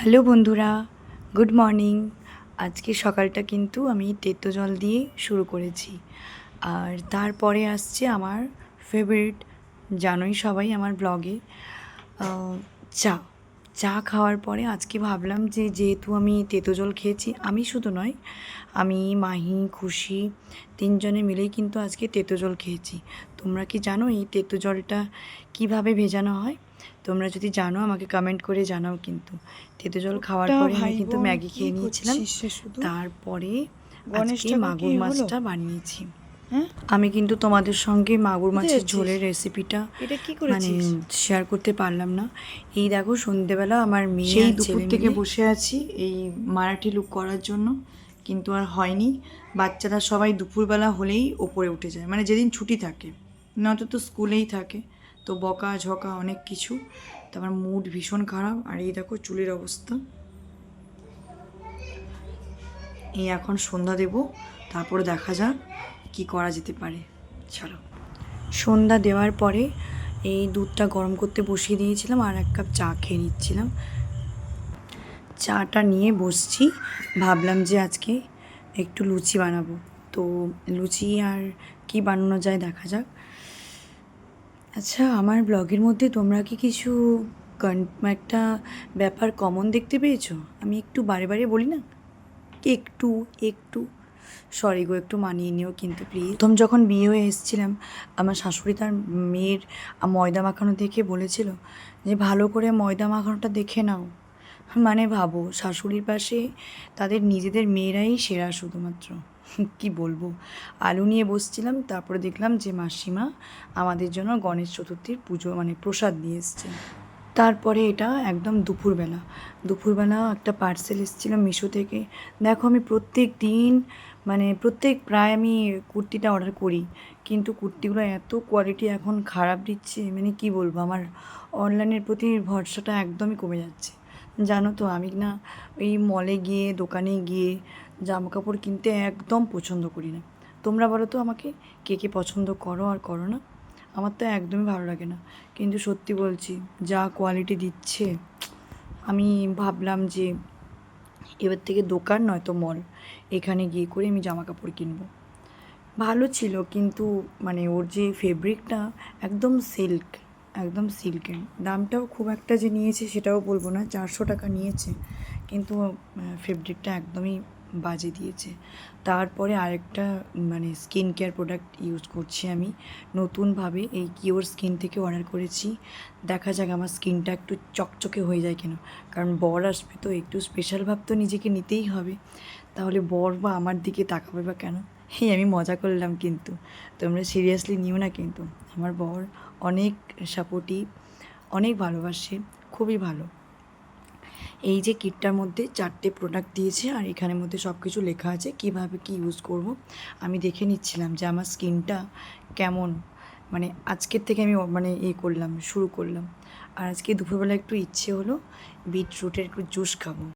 Hello বন্ধুরা, good morning. আজকে সকালটা কিন্তু আমি তেতো জল দিয়ে শুরু করেছি। আর তারপরে আসছে আমার ফেভারিট জানোই সবাই আমার ব্লগে চা। চা খাওয়ার পরে আজকে ভাবলাম যে যেহেতু আমি তেতো জল খেয়েছি আমি শুধু নয় আমি মাহি খুশি তিনজনে মিলেই কিন্তু আজকে তেতো জল খেয়েছি। তোমরা কি জানো এই তেতো জলটা কীভাবে ভেজানো হয়? তোমরা যদি জানো আমাকে কমেন্ট করে জানাও কিন্তু। তেতো জল খাওয়ার পরে আমি কিন্তু ম্যাগি খেয়ে নিয়েছিলাম। তারপরে আজকে মাগুর মাছটা বানিয়েছি। হ্যাঁ আমি কিন্তু তোমাদের সঙ্গে মাগুর মাছের ঝোলের রেসিপিটা এটা কি মানে শেয়ার করতে পারলাম না। এই দেখো সন্ধেবেলা আমার মেয়ে সেই দুপুর থেকে বসে আছি এই মারাঠি লুক করার জন্য কিন্তু আর হয়নি। বাচ্চারা সবাই দুপুরবেলা হলেই ওপরে উঠে যায়। মানে যেদিন ছুটি থাকে নয়তো তো স্কুলেই থাকে তো বকা ঝকা অনেক কিছু। তো আমার মুড ভীষণ খারাপ আর এই দেখো চুলের অবস্থা। এই এখন সন্ধ্যা দেব তারপরে দেখা যাক। কি করা যেতে পারে? চলো। সন্ধ্যা দেওয়ার পরে এই দুধটা গরম করতে বসিয়ে দিয়েছিলাম আর এক কাপ চা খেয়ে নিচ্ছিলাম। চাটা নিয়ে বসছি। ভাবলাম যে আজকে একটু লুচি বানাবো। তো লুচি আর কি বানানো যায় দেখা যাক। আচ্ছা আমার ব্লগের মধ্যে তোমরা কি কিছু একটা ব্যাপার কমন দেখতে পেয়েছ? আমি একটু বারে বারে বলি না? একটু একটু। সরি গো, একটু মানিয়ে নিও কিন্তু প্লিজ প্রথম যখন বিয়ে হয়ে এসেছিলাম, আমার শাশুড়ি তার মেয়ের ময়দা মাখানো দেখে বলেছিল যে, ভালো করে ময়দা মাখানোটা দেখে নাও। মানে ভাবো, শাশুড়ির পাশে তাদের নিজেদের মেয়েরাই সেরা শুধুমাত্র। কি বলব? আলু নিয়ে বসছিলাম, তারপরে দেখলাম যে মাসিমা আমাদের জন্য গণেশ চতুর্থীর পুজো মানে প্রসাদ নিয়ে এসছে তারপরে এটা একদম দুপুরবেলা। দুপুরবেলা একটা পার্সেল এসেছিল মিশো থেকে। দেখো আমি প্রত্যেক দিন মানে প্রত্যেক প্রায় আমি কুর্তিটা অর্ডার করি। কিন্তু কুর্তিগুলো এত কোয়ালিটি এখন খারাপ দিচ্ছে মানে কি বলব? আমার অনলাইনের প্রতি ভরসাটা একদমই কমে যাচ্ছে। জানো তো, আমি না এই মলে গিয়ে, দোকানে গিয়ে জামা কাপড় কিনতে একদম পছন্দ করি না। তোমরা বলো তো আমাকে, কে কে পছন্দ করো আর করো না? আমার তো একদমই ভালো লাগে না। কিন্তু সত্যি বলছি, যা কোয়ালিটি দিচ্ছে, আমি ভাবলাম যে এবার থেকে দোকান নয়তো মল এখানে গিয়ে করে আমি জামা কাপড় কিনবো। ভালো ছিল কিন্তু মানে ওর যে ফেব্রিকটা একদম সিল্ক একদম সিল্কের দামটাও খুব একটা যে নিয়েছে সেটাও বলব না, চারশো টাকা নিয়েছে, কিন্তু ফেব্রিকটা একদমই বাজে দিয়েছে। তারপরে আরেকটা মানে স্কিন কেয়ার প্রোডাক্ট ইউজ করছি আমি। নতুনভাবে এই কিওর স্কিন থেকে অর্ডার করেছি। দেখা যাক আমার স্কিনটা একটু চকচকে হয়ে যায় কেন। কারণ বর আসবে তো একটু স্পেশাল ভাব তো নিজেকে নিতেই হবে। তাহলে বর বা আমার দিকে তাকাবে বা কেন? এই আমি মজা করলাম কিন্তু। তোমরা সিরিয়াসলি নিও না কিন্তু। আমার বর অনেক সাপোর্টিভ অনেক ভালোবাসে, খুবই ভালো। এই যে কিটটার মধ্যে চারটে প্রোডাক্ট দিয়েছে আর এখানের মধ্যে সব কিছু লেখা আছে, কীভাবে কি ইউজ করব, আমি দেখে নিচ্ছিলাম যে আমার স্কিনটা কেমন। মানে আজকের থেকে আমি মানে ইয়ে করলাম, শুরু করলাম। আর আজকে দুপুরবেলা একটু ইচ্ছে হলো বিটরুটের একটু জুস খাব।